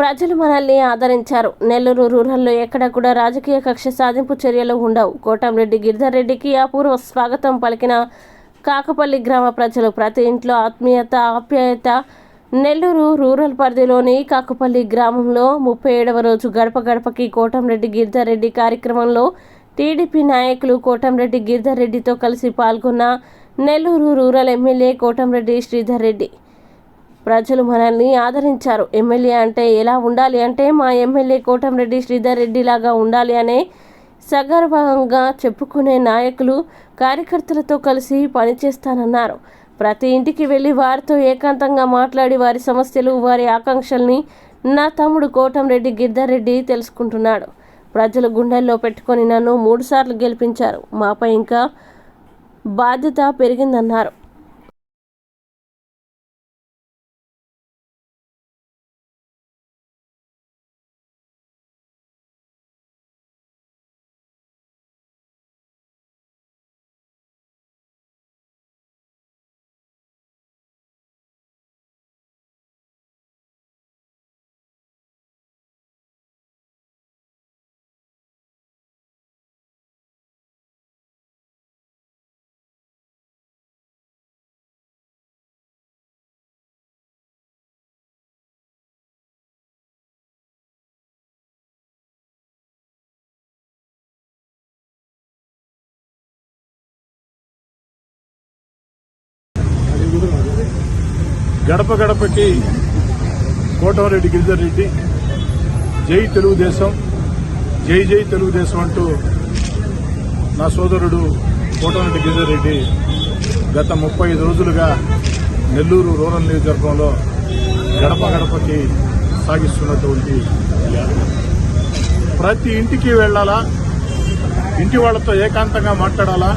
ప్రజలు మనల్ని ఆదరించారు. నెల్లూరు రూరల్లో ఎక్కడ కూడా రాజకీయ కక్ష సాధింపు చర్యలు ఉండవు. కోటంరెడ్డి గిరిధర్ రెడ్డికి అపూర్వ స్వాగతం పలికిన కాకపల్లి గ్రామ ప్రజలు ప్రతి ఇంట్లో ఆత్మీయత ఆప్యాయత. నెల్లూరు రూరల్ పరిధిలోని కాకపల్లి గ్రామంలో ముప్పై ఏడవ రోజు గడప గడపకి కోటంరెడ్డి గిరిధర్ రెడ్డి కార్యక్రమంలో టీడీపీ నాయకులు కోటంరెడ్డి గిరిధర్ రెడ్డితో కలిసి పాల్గొన్న నెల్లూరు రూరల్ ఎమ్మెల్యే కోటంరెడ్డి శ్రీధర్ రెడ్డి. ప్రజలు మనల్ని ఆదరించారు. ఎమ్మెల్యే అంటే ఎలా ఉండాలి అంటే మా ఎమ్మెల్యే కోటంరెడ్డి శ్రీధర్ రెడ్డి లాగా ఉండాలి అనే సగర్వంగా చెప్పుకునే నాయకులు కార్యకర్తలతో కలిసి పనిచేస్తానన్నారు. ప్రతి ఇంటికి వెళ్ళి వారితో ఏకాంతంగా మాట్లాడి వారి సమస్యలు వారి ఆకాంక్షల్ని నా తమ్ముడు కోటంరెడ్డి గిరిధర్ రెడ్డి తెలుసుకుంటున్నాడు. ప్రజలు గుండెల్లో పెట్టుకొని నన్ను మూడుసార్లు గెలిపించారు. మాపై ఇంకా బాధ్యత పెరిగిందన్నారు. గడప గడపకి కోటమరెడ్డి గిరిధర్ రెడ్డి. జై తెలుగుదేశం. జై జై తెలుగుదేశం అంటూ నా సోదరుడు కోటమరెడ్డి గిరిధర్ రెడ్డి గత ముప్పై ఐదు రోజులుగా నెల్లూరు రూరల్ నియోజకవర్గంలో గడప గడపకి సాగిస్తున్నటువంటి ప్రతి ఇంటికి వెళ్ళాలా ఇంటి వాళ్ళతో ఏకాంతంగా మాట్లాడాలా?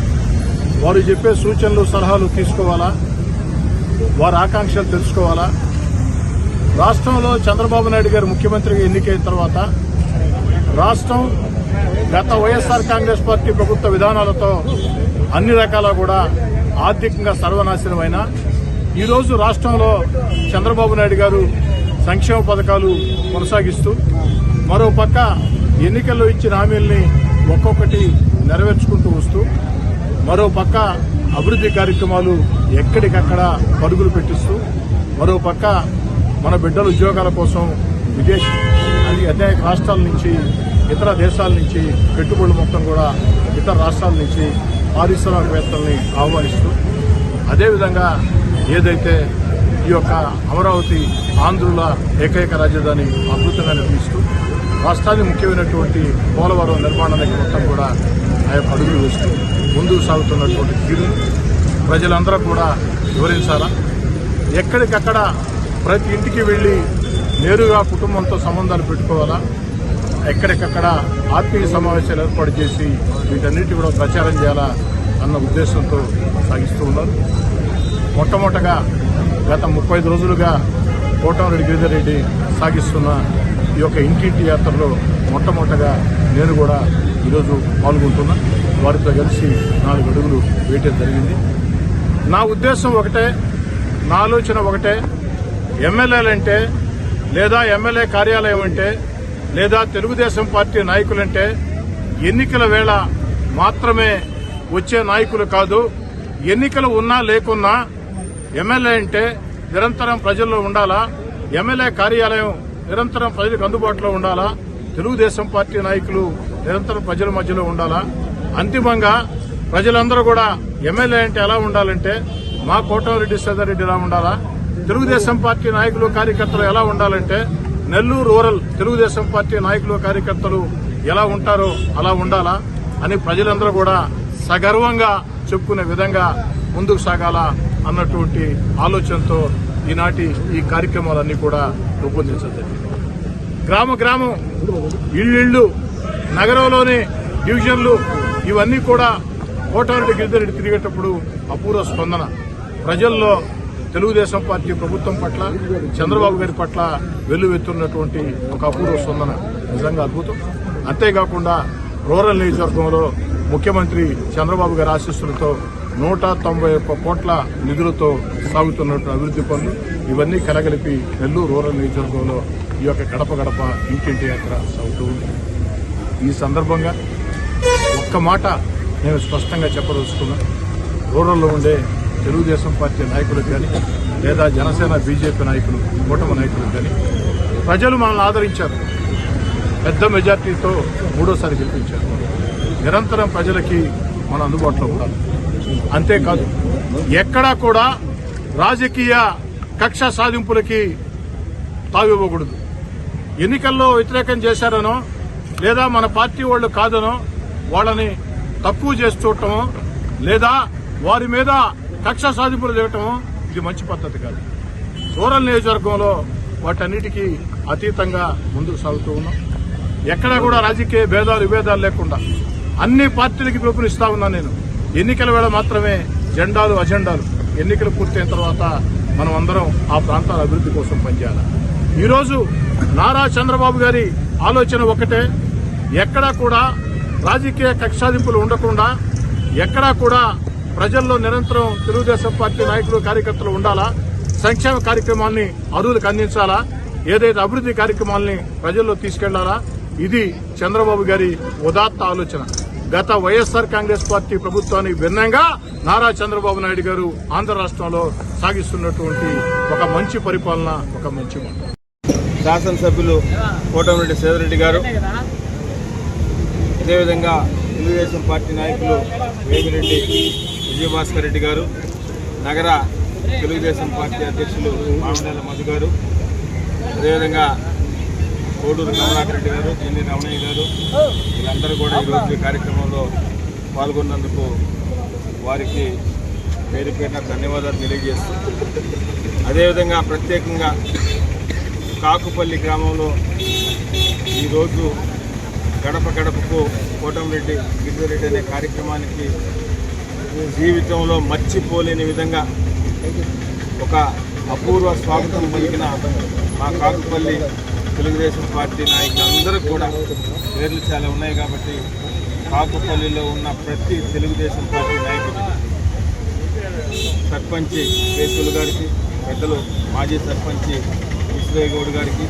వారు చెప్పే సూచనలు సలహాలు తీసుకోవాలా? వారి ఆకాంక్షలు తెలుసుకోవాలా? రాష్ట్రంలో చంద్రబాబు నాయుడు గారు ముఖ్యమంత్రిగా ఎన్నికైన తర్వాత రాష్ట్రం గత వైఎస్ఆర్ కాంగ్రెస్ పార్టీ ప్రభుత్వ విధానాలతో అన్ని రకాల కూడా ఆర్థికంగా సర్వనాశనమైన ఈరోజు రాష్ట్రంలో చంద్రబాబు నాయుడు గారు సంక్షేమ పథకాలు కొనసాగిస్తూ మరోపక్క ఎన్నికల్లో ఇచ్చిన హామీల్ని ఒక్కొక్కటి నెరవేర్చుకుంటూ వస్తూ మరోపక్క అభివృద్ధి కార్యక్రమాలు ఎక్కడికక్కడ పరుగులు పెట్టిస్తూ మరో పక్క మన బిడ్డల ఉద్యోగాల కోసం విదేశ అది అనేక రాష్ట్రాల నుంచి ఇతర దేశాల నుంచి పెట్టుబడులు మొత్తం కూడా ఇతర రాష్ట్రాల నుంచి పారిశ్రామికవేత్తల్ని ఆహ్వానిస్తూ అదేవిధంగా ఏదైతే ఈ యొక్క అమరావతి ఆంధ్రుల ఏకైక రాజధాని అద్భుతంగా నిర్మిస్తూ రాష్ట్రానికి ముఖ్యమైనటువంటి పోలవరం నిర్మాణానికి మొత్తం కూడా ఆ యొక్క అడుగులు వేస్తూ ముందుకు సాగుతున్నటువంటి తీరును ప్రజలందరూ కూడా వివరించాలా? ఎక్కడికక్కడ ప్రతి ఇంటికి వెళ్ళి నేరుగా కుటుంబంతో సంబంధాలు పెట్టుకోవాలా? ఎక్కడికక్కడ ఆత్మీయ సమావేశాలు ఏర్పాటు చేసి వీటన్నిటి కూడా ప్రచారం చేయాలా అన్న ఉద్దేశంతో సాగిస్తూ ఉన్నారు. మొట్టమొదటగా గత ముప్పై రోజులుగా కోటమరెడ్డి గిరిధర్ రెడ్డి సాగిస్తున్న ఈ యొక్క ఇంటింటి యాత్రలో మొట్టమొదటగా నేను కూడా ఈరోజు పాల్గొంటున్నా. వారితో కలిసి నాలుగు అడుగులు వేయటం జరిగింది. నా ఉద్దేశం ఒకటే నా ఆలోచన ఒకటే ఎమ్మెల్యేలంటే లేదా ఎమ్మెల్యే కార్యాలయం అంటే లేదా తెలుగుదేశం పార్టీ నాయకులంటే ఎన్నికల వేళ మాత్రమే వచ్చే నాయకులు కాదు ఎన్నికలు ఉన్నా లేకున్నా ఎమ్మెల్యే అంటే నిరంతరం ప్రజల్లో ఉండాలా ఎమ్మెల్యే కార్యాలయం నిరంతరం ప్రజలకు అందుబాటులో ఉండాలా తెలుగుదేశం పార్టీ నాయకులు నిరంతరం ప్రజల మధ్యలో ఉండాలా? అంతిమంగా ప్రజలందరూ కూడా ఎమ్మెల్యే అంటే ఎలా ఉండాలంటే మా కోటమిరెడ్డి రెడ్డి ఎలా ఉండాలా? తెలుగుదేశం పార్టీ నాయకులు కార్యకర్తలు ఎలా ఉండాలంటే నెల్లూరు రూరల్ తెలుగుదేశం పార్టీ నాయకులు కార్యకర్తలు ఎలా ఉంటారో అలా ఉండాలా అని ప్రజలందరూ కూడా సగర్వంగా చెప్పుకునే విధంగా ముందుకు సాగాల అన్నటువంటి ఆలోచనతో ఈనాటి ఈ కార్యక్రమాలన్నీ కూడా రూపొందించడం గ్రామ గ్రామం ఇళ్ళిళ్ళు నగరంలోని డివిజన్లు ఇవన్నీ కూడా కోటారెడ్డి గిరిధరెడ్డి తిరిగేటప్పుడు అపూర్వ స్పందన. ప్రజల్లో తెలుగుదేశం పార్టీ ప్రభుత్వం పట్ల చంద్రబాబు గారి పట్ల వెల్లువెత్తున్నటువంటి ఒక అపూర్వ స్పందన. నిజంగా అద్భుతం. అంతేకాకుండా రూరల్ నియోజకవర్గంలో ముఖ్యమంత్రి చంద్రబాబు గారి ఆశీస్సులతో నూట తొంభై ఒక్క కోట్ల నిధులతో సాగుతున్నటువంటి అభివృద్ధి పనులు ఇవన్నీ కలగలిపి నెల్లూరు రూరల్ నియోజకవర్గంలో ఈ యొక్క గడప గడప ఇంటింటి యాత్ర సాగుతూ ఉంది. ఈ సందర్భంగా ఒక్క మాట నేను స్పష్టంగా చెప్పదలుచుకున్నా. రూరల్లో ఉండే తెలుగుదేశం పార్టీ నాయకులకు కానీ లేదా జనసేన బీజేపీ నాయకులు కూటమి నాయకులకు కానీ ప్రజలు మనల్ని ఆదరించారు. పెద్ద మెజార్టీతో మూడోసారి గెలిపించారు. నిరంతరం ప్రజలకి మన అందుబాటులో ఉండాలి. అంతేకాదు ఎక్కడా కూడా రాజకీయ కక్ష సాధింపులకి తావివ్వకూడదు ఎన్నికల్లో వ్యతిరేకం చేశారనో లేదా మన పార్టీ వాళ్ళు కాదనో వాళ్ళని తక్కువ చేసి చూడటమో లేదా వారి మీద కక్ష సాధింపులు చేయటమో ఇది మంచి పద్ధతి కాదు. రూరల్ నియోజకవర్గంలో వాటన్నిటికీ అతీతంగా ముందుకు సాగుతూ ఉన్నాం. ఎక్కడా కూడా రాజకీయ భేదాలు విభేదాలు లేకుండా అన్ని పార్టీలకి పిలుపునిస్తా ఉన్నాను నేను. ఎన్నికల వేళ మాత్రమే జెండాలు అజెండాలు ఎన్నికలు పూర్తయిన తర్వాత మనం అందరం ఆ ప్రాంతాల అభివృద్ధి కోసం పనిచేయాలి. ఈరోజు నారా చంద్రబాబు గారి ఆలోచన ఒకటే. ఎక్కడా కూడా రాజకీయ కక్షాదింపులు ఉండకుండా ఎక్కడా కూడా ప్రజల్లో నిరంతరం తెలుగుదేశం పార్టీ నాయకులు కార్యకర్తలు ఉండాలా? సంక్షేమ కార్యక్రమాల్ని అరువులకు అందించాలా? ఏదైతే అభివృద్ధి కార్యక్రమాల్ని ప్రజల్లో తీసుకెళ్ళాలా? ఇది చంద్రబాబు గారి ఉదాత్త ఆలోచన. గత వైఎస్ఆర్ కాంగ్రెస్ పార్టీ ప్రభుత్వానికి భిన్నంగా నారా చంద్రబాబు నాయుడు గారు ఆంధ్ర రాష్ట్రంలో సాగిస్తున్నటువంటి ఒక మంచి పరిపాలన ఒక మంచి మాట. శాసనసభ్యులు కోటమిరెడ్డి సేదరెడ్డి గారు అదేవిధంగా తెలుగుదేశం పార్టీ నాయకులు వేమిరెడ్డి విజయభాస్కర్ రెడ్డి గారు నగర తెలుగుదేశం పార్టీ అధ్యక్షులు మామిడాల మధు గారు అదేవిధంగా కోడూరు కమలాకర్ రెడ్డి గారు చెంది రమణయ్య గారు వీళ్ళందరూ కూడా ఈరోజు ఈ కార్యక్రమంలో పాల్గొన్నందుకు వారికి పేరు పేరున ధన్యవాదాలు తెలియజేస్తూ అదేవిధంగా ప్రత్యేకంగా కాకుపల్లి గ్రామంలో ఈరోజు గడప గడపకు కోటంరెడ్డి గిరిజరెడ్డి అనే కార్యక్రమానికి జీవితంలో మర్చిపోలేని విధంగా ఒక అపూర్వ స్వాగతం పలికిన మా కాకుపల్లి తెలుగుదేశం పార్టీ నాయకులందరూ కూడా పేర్లు చాలా ఉన్నాయి కాబట్టి కాకుపల్లిలో ఉన్న ప్రతి తెలుగుదేశం పార్టీ నాయకుడు సర్పంచి కేసులు గారికి పెద్దలు మాజీ సర్పంచి విశ్వయ్య గౌడ్ గారికి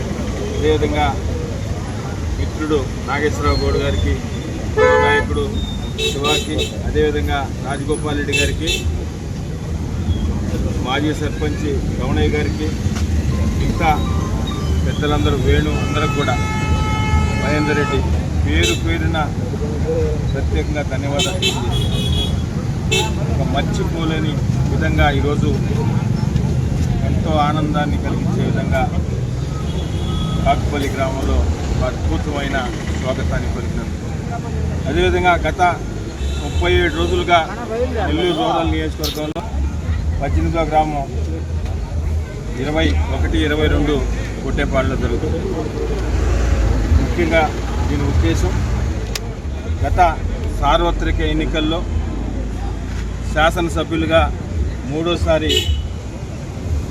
అదేవిధంగా మిత్రుడు నాగేశ్వరరావు గౌడ్ గారికి నాయకుడు శివాకి అదేవిధంగా రాజగోపాల్ రెడ్డి గారికి మాజీ సర్పంచి రమణయ్య గారికి ఇంకా పెద్దలందరూ వేణు అందరికి కూడా. మహేందర్ రెడ్డి పేరు పేరున ప్రత్యేకంగా ధన్యవాదాలు ఒక మర్చిపోలేని విధంగా ఈరోజు ఎంతో ఆనందాన్ని కలిగించే విధంగా కాకుపల్లి గ్రామంలో అద్భుతమైన స్వాగతాన్ని పలికినారు అదేవిధంగా గత ముప్పై ఏడు రోజులుగా నెల్లూరు రూరల్ నియోజకవర్గంలో పద్దెనిమిదో గ్రామం ఇరవై ఒకటి ఇరవై రెండు కొట్టేపాడులో జరుగుతుంది. ముఖ్యంగా దీని ఉద్దేశం గత సార్వత్రిక ఎన్నికల్లో శాసనసభ్యులుగా మూడోసారి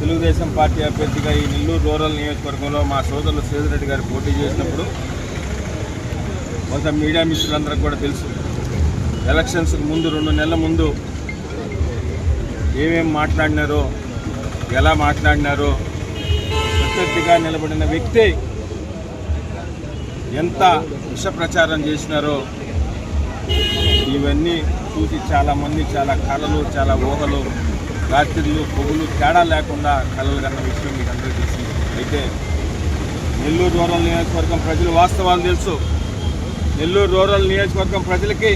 తెలుగుదేశం పార్టీ అభ్యర్థిగా ఈ నెల్లూరు రూరల్ నియోజకవర్గంలో మా సోదరులు శ్రీధరెడ్డి గారు పోటీ చేసినప్పుడు కొంత మీడియా మిత్రులందరికీ కూడా తెలుసు. ఎలక్షన్స్కి ముందు రెండు నెలల ముందు ఏమేం మాట్లాడినారో ఎలా మాట్లాడినారో ప్రత్యర్థిగా నిలబడిన వ్యక్తి ఎంత విష ప్రచారం చేసినారో ఇవన్నీ చూసి చాలా మంది చాలా కళలు చాలా ఊహలు రాత్రిలు పొగులు తేడా లేకుండా కళలు కన్న విషయం మీకు అందరూ తెలిసింది. అయితే నెల్లూరు రూరల్ నియోజకవర్గం ప్రజలు వాస్తవాలు తెలుసు. నెల్లూరు రూరల్ నియోజకవర్గం ప్రజలకి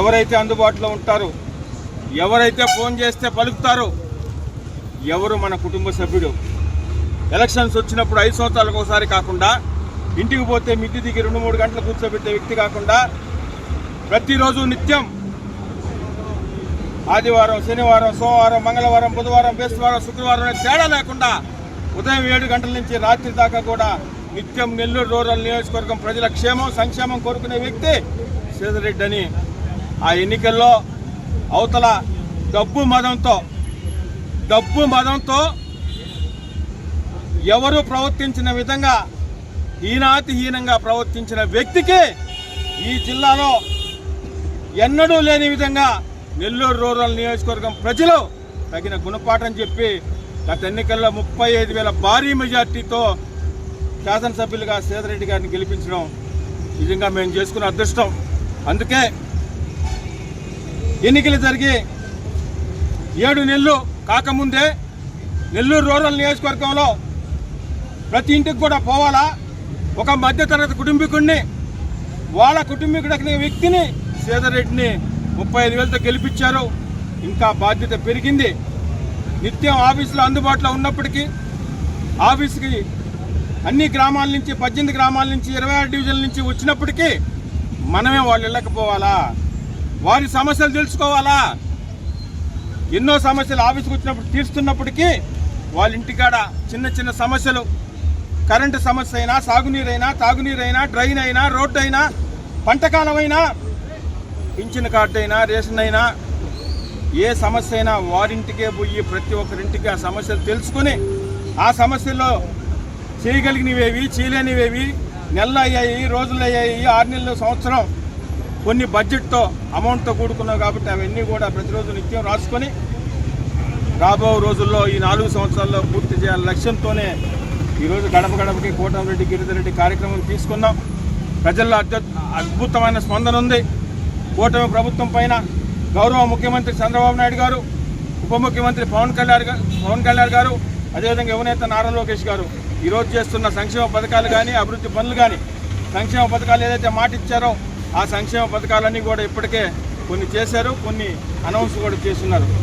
ఎవరైతే అందుబాటులో ఉంటారో ఎవరైతే ఫోన్ చేస్తే పలుకుతారో ఎవరు మన కుటుంబ సభ్యుడు? ఎలక్షన్స్ వచ్చినప్పుడు ఐదు సంవత్సరాలకు ఒకసారి కాకుండా ఇంటికి పోతే మిద్ది దిగి రెండు మూడు గంటలు కూర్చోబెట్టే వ్యక్తి కాకుండా ప్రతిరోజు నిత్యం ఆదివారం శనివారం సోమవారం మంగళవారం బుధవారం బేస్తవారం శుక్రవారం తేడా లేకుండా ఉదయం ఏడు గంటల నుంచి రాత్రి దాకా కూడా నిత్యం నెల్లూరు రూరల్ నియోజకవర్గం ప్రజల క్షేమం సంక్షేమం కోరుకునే వ్యక్తి శ్రీధరెడ్డి అని. ఆ ఎన్నికల్లో అవతల డబ్బు మదంతో డబ్బు మదంతో ఎవరు ప్రవర్తించిన విధంగా హీనాతిహీనంగా ప్రవర్తించిన వ్యక్తికి ఈ జిల్లాలో ఎన్నడూ లేని విధంగా నెల్లూరు రూరల్ నియోజకవర్గం ప్రజలు తగిన గుణపాఠం చెప్పి గత ఎన్నికల్లో ముప్పై ఐదు వేల భారీ మెజార్టీతో శాసనసభ్యులుగా సేదరెడ్డి గారిని గెలిపించడం నిజంగా మేము చేసుకున్న అదృష్టం. అందుకే ఎన్నికలు జరిగి ఏడు నెలలు కాకముందే నెల్లూరు రూరల్ నియోజకవర్గంలో ప్రతి ఇంటికి కూడా పోవాలా? ఒక మధ్యతరగతి కుటుంబీకుడిని వాళ్ళ కుటుంబీకుడికి వ్యక్తిని సీతారెడ్డిని ముప్పై ఐదు వేలతో గెలిపించారు. ఇంకా బాధ్యత పెరిగింది. నిత్యం ఆఫీసులో అందుబాటులో ఉన్నప్పటికీ ఆఫీస్కి అన్ని గ్రామాల నుంచి పద్దెనిమిది గ్రామాల నుంచి ఇరవై ఆరు డివిజన్ల నుంచి వచ్చినప్పటికీ మనమే వాళ్ళు వెళ్ళకపోవాలా వారి సమస్యలు తెలుసుకోవాలా? ఎన్నో సమస్యలు ఆఫీస్కి వచ్చినప్పుడు తీరుస్తున్నప్పటికీ వాళ్ళ ఇంటికాడ చిన్న చిన్న సమస్యలు కరెంటు సమస్య అయినా సాగునీరైనా తాగునీరైనా డ్రైన్ అయినా రోడ్డు అయినా పంటకాలమైనా పింఛన్ కార్డు అయినా రేషన్ అయినా ఏ సమస్య అయినా వారింటికే పోయి ప్రతి ఒక్కరింటికి ఆ సమస్యలు తెలుసుకుని ఆ సమస్యల్లో చేయగలిగినవేవి చేయలేనివేవి నెలలు అయ్యాయి రోజులు అయ్యాయి ఆరు నెలలు సంవత్సరం కొన్ని బడ్జెట్తో అమౌంట్తో కూడుకున్నావు కాబట్టి అవన్నీ కూడా ప్రతిరోజు నిత్యం రాసుకొని రాబో రోజుల్లో ఈ నాలుగు సంవత్సరాల్లో పూర్తి చేయాల లక్ష్యంతోనే ఈరోజు గడప గడపకి కోటమిరెడ్డి గిరిధరెడ్డి కార్యక్రమం తీసుకున్నాం. ప్రజల్లో అద్భుత అద్భుతమైన స్పందన ఉంది. కూటమి ప్రభుత్వం పైన గౌరవ ముఖ్యమంత్రి చంద్రబాబు నాయుడు గారు ఉప ముఖ్యమంత్రి పవన్ కళ్యాణ్ గారు పవన్ కళ్యాణ్ గారు అదేవిధంగా యువనేత నారా లోకేష్ గారు. ఈరోజు చేస్తున్న సంక్షేమ పథకాలు కానీ అభివృద్ధి పనులు కానీ సంక్షేమ పథకాలు ఏదైతే మాట ఇచ్చారో ఆ సంక్షేమ పథకాలన్నీ కూడా ఇప్పటికే కొన్ని చేశారు కొన్ని అనౌన్స్ కూడా చేస్తున్నారు.